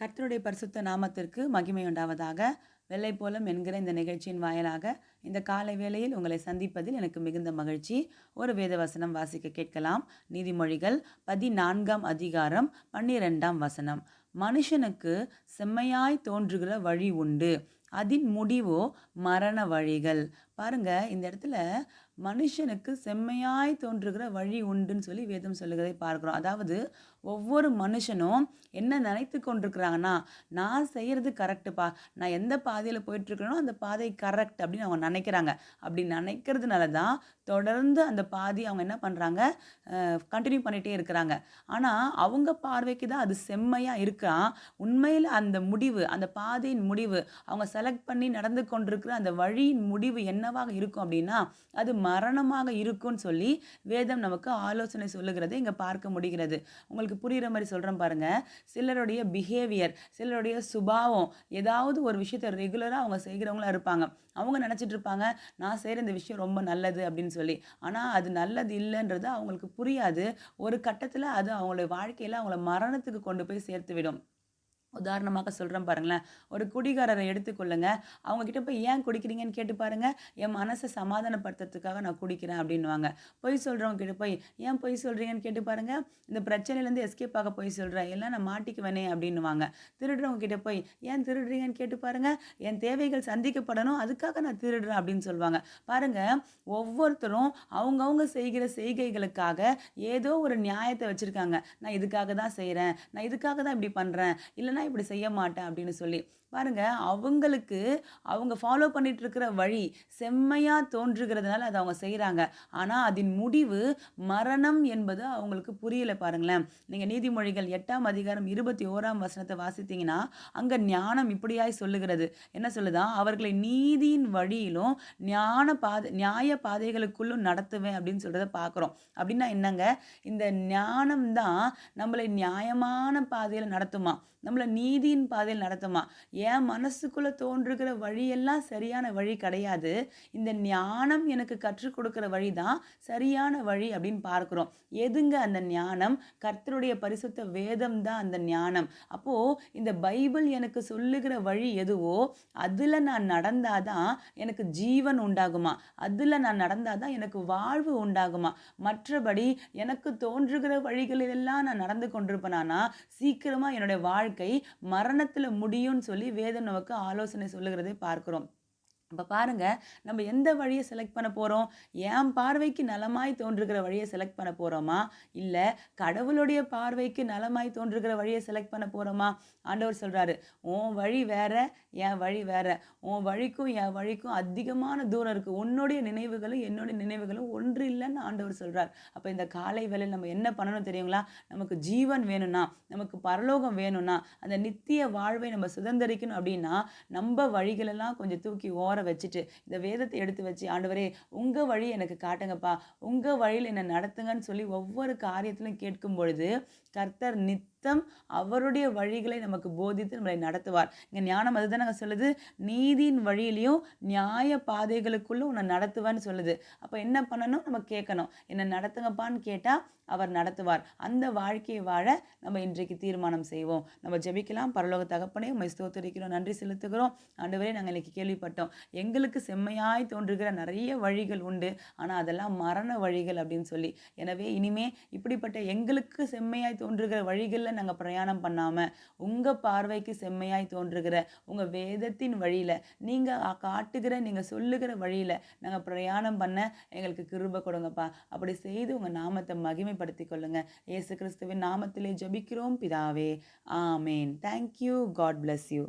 கர்த்தருடைய பரிசுத்த நாமத்திற்கு மகிமை உண்டாவதாக. வெள்ளைப்போலம் என்கிற இந்த நிகழ்ச்சியின் வாயிலாக இந்த காலை வேளையில் உங்களை சந்திப்பதில் எனக்கு மிகுந்த மகிழ்ச்சி. ஒரு வேதவசனம் வாசிக்க கேட்கலாம். நீதிமொழிகள் பதினான்காம் அதிகாரம் பன்னிரெண்டாம் வசனம். மனுஷனுக்கு செம்மையாய் தோன்றுகிற வழி உண்டு. அதன் முடிவோ மரண வழிகள். பாருங்க இந்த இடத்துல மனுஷனுக்கு செம்மையாய் தோன்றுகிற வழி உண்டுன்னு சொல்லி வேதம் சொல்லுகிறதை பார்க்குறோம். அதாவது ஒவ்வொரு மனுஷனும் என்ன நினைத்து கொண்டிருக்கிறாங்கன்னா நான் செய்கிறது கரெக்டுப்பா நான் எந்த பாதையில் போயிட்டுருக்கனோ அந்த பாதை கரெக்ட் அப்படின்னு அவங்க நினைக்கிறாங்க. அப்படி நினைக்கிறதுனால தான் தொடர்ந்து அந்த பாதி அவங்க என்ன பண்ணுறாங்க கண்டினியூ பண்ணிகிட்டே இருக்கிறாங்க. ஆனால் அவங்க பார்வைக்கு தான் அது செம்மையாக இருக்கான் உண்மையில் அந்த முடிவு அந்த பாதையின் முடிவு அவங்க செலக்ட் பண்ணி நடந்து கொண்டிருக்கிற அந்த வழியின் முடிவு என்னவாக இருக்கும் அப்படின்னா அது மரணமாக இருக்கும்னு சொல்லி வேதம் நமக்கு ஆலோசனை சொல்லுகிறதை இங்கே பார்க்க முடிகிறது. உங்களுக்கு புரிகிற மாதிரி சொல்கிறேன் பாருங்கள் சிலருடைய பிஹேவியர் சிலருடைய சுபாவம் ஏதாவது ஒரு விஷயத்தை ரெகுலராக அவங்க செய்கிறவங்களா இருப்பாங்க. அவங்க நினச்சிட்டு இருப்பாங்க நான் செய்கிற இந்த விஷயம் ரொம்ப நல்லது அப்படின்னு சொல்லி. ஆனால் அது நல்லது இல்லைன்றது அவங்களுக்கு புரியாது. ஒரு கட்டத்தில் அது அவங்களுடைய வாழ்க்கையில் அவங்கள மரணத்துக்கு கொண்டு போய் சேர்த்து விடும் உதாரணமாக சொல்கிறேன் பாருங்களேன். ஒரு குடிகாரரை எடுத்துக்கொள்ளுங்க அவங்கக்கிட்ட போய் ஏன் குடிக்கிறீங்கன்னு கேட்டு பாருங்கள் என் மனசை சமாதானப்படுத்துறதுக்காக நான் குடிக்கிறேன் அப்படின்வாங்க பொய் சொல்கிறவங்க கிட்ட போய் ஏன் பொய் சொல்கிறீங்கன்னு கேட்டு பாருங்கள் இந்த பிரச்சனையிலேருந்து எஸ்கேப் ஆக பொய் சொல்கிறேன் எல்லாம் நான் மாட்டிக்குவேனே அப்படின்னுவாங்க. திருடுறவங்க கிட்ட போய் ஏன் திருடுறீங்கன்னு கேட்டு பாருங்கள் என் தேவைகள் சந்திக்கப்படணும். அதுக்காக நான் திருடுறேன் அப்படின்னு சொல்லுவாங்க. பாருங்கள் ஒவ்வொருத்தரும் அவங்கவுங்க செய்கிற செய்கைகளுக்காக ஏதோ ஒரு நியாயத்தை வச்சுருக்காங்க. நான் இதுக்காக தான் செய்கிறேன் நான் இதுக்காக தான் இப்படி பண்ணுறேன் இல்லைன்னா இப்படி செய்ய மாட்டேன் அப்படின்னு சொல்லி பாருங்க அவங்களுக்கு அவங்க ஃபாலோ பண்ணிட்டு இருக்கிற வழி செம்மையாக தோன்றுகிறதுனால அதை அவங்க செய்கிறாங்க ஆனால் அதன் முடிவு மரணம் என்பது அவங்களுக்கு புரியல பாருங்களேன். நீங்கள் நீதிமொழிகள் எட்டாம் அதிகாரம் இருபத்தி ஓராம் வசனத்தை வாசித்தீங்கன்னா அங்கே ஞானம் இப்படியாய் சொல்லுகிறது. என்ன சொல்லுதான் அவர்களை நீதியின் வழியிலும் ஞான பாதை நியாய பாதைகளுக்குள்ளும் நடத்துவேன் அப்படின்னு சொல்கிறத பார்க்குறோம் அப்படின்னா என்னங்க? இந்த ஞானம் தான் நம்மளை நியாயமான பாதையில் நடத்துமா? நம்மளை நீதியின் பாதையில் நடத்துமா? என் மனசுக்குள்ளே தோன்றுகிற வழியெல்லாம் சரியான வழி கிடையாது. இந்த ஞானம் எனக்கு கற்றுக் கொடுக்குற வழி தான் சரியான வழி அப்படின்னு பார்க்குறோம். எதுங்க அந்த ஞானம்? கர்த்தருடைய பரிசுத்த வேதம் தான் அந்த ஞானம். அப்போது இந்த பைபிள் எனக்கு சொல்லுகிற வழி எதுவோ அதில் நான் நடந்தாதான் எனக்கு ஜீவன் உண்டாகுமா? அதில் நான் நடந்தாதான் எனக்கு வாழ்வு உண்டாகுமா? மற்றபடி எனக்கு தோன்றுகிற வழிகளிலெல்லாம் நான் நடந்து கொண்டிருப்பேனானா சீக்கிரமாக என்னுடைய வாழ்க்கை மரணத்தில் முடியும்னு சொல்லி வேதம் நமக்கு ஆலோசனை சொல்லுகிறதை பார்க்கிறோம். அப்போ பாருங்கள் நம்ம எந்த வழியை செலக்ட் பண்ண போகிறோம் என் பார்வைக்கு நலமாய் தோன்றுகிற வழியை செலக்ட் பண்ண போகிறோமா இல்லை கடவுளுடைய பார்வைக்கு நலமாய் தோன்றுகிற வழியை செலக்ட் பண்ண போகிறோமா ஆண்டவர் சொல்கிறாரு உன் வழி வேற என் வழி வேற. உன் வழிக்கும் என் வழிக்கும் அதிகமான தூரம் இருக்குது உன்னுடைய நினைவுகளும் என்னுடைய நினைவுகளும் ஒன்று இல்லைன்னு ஆண்டவர் சொல்கிறார் அப்போ இந்த காலை வேலையில் நம்ம என்ன பண்ணணும் தெரியுங்களா? நமக்கு ஜீவன் வேணும்னா நமக்கு பரலோகம் வேணும்னா அந்த நித்திய வாழ்வை நம்ம சுதந்திரிக்கணும் அப்படின்னா நம்ம வழிகளெல்லாம் கொஞ்சம் தூக்கி ஓர வச்சுட்டு இந்த வேதத்தை எடுத்து வச்சு ஆண்டவரே உங்கள் வழி எனக்கு காட்டுங்கப்பா. உங்கள் வழியில் என்னை நடத்துங்கன்னு சொல்லி ஒவ்வொரு காரியத்திலும் கேட்கும் பொழுது கர்த்தர் நித்தம் அவருடைய வழிகளை நமக்கு போதித்து நம்மளை நடத்துவார். இங்கே ஞானம் அதுதான் நாங்கள் சொல்லுது. நீதியின் வழியிலையும் நியாய பாதைகளுக்குள்ளே உன்னை நடத்துவான்னு சொல்லுது. அப்போ என்ன பண்ணணும்? நம்ம கேட்கணும். என்னை நடத்துங்கப்பான்னு கேட்டால் அவர் நடத்துவார். அந்த வாழ்க்கையை வாழ நம்ம இன்றைக்கு தீர்மானம் செய்வோம். நம்ம ஜெபிக்கலாம். பரலோக தகப்பனே உண்மை ஸ்தோத்தரிக்கிறோம். நன்றி செலுத்துகிறோம். ஆண்டவரே நாங்கள் இன்னைக்கு கேள்விப்பட்டோம். எங்களுக்கு செம்மையாய் தோன்றுகிற நிறைய வழிகள் உண்டு. ஆனால் அதெல்லாம் மரண வழிகள் அப்படின்னு சொல்லி. எனவே இனிமே இப்படிப்பட்ட எங்களுக்கு செம்மையாய் தோன்றுகிற வழிகளில் நாங்கள் பிரயாணம் பண்ணாமல் உங்கள் பார்வைக்கு செம்மையாய் தோன்றுகிற உங்கள் வேதத்தின் வழியில் நீங்கள் காட்டுகிற நீங்கள் சொல்லுகிற வழியில் நாங்கள் பிரயாணம் பண்ண எங்களுக்கு கிருப கொடுங்கப்பா. அப்படி செய்து உங்கள் நாமத்தை மகிமைப்படுத்திக் கொள்ளுங்க. இயேசு கிறிஸ்துவின் நாமத்திலே ஜபிக்கிறோம். பிதாவே ஆமேன். Thank you God bless you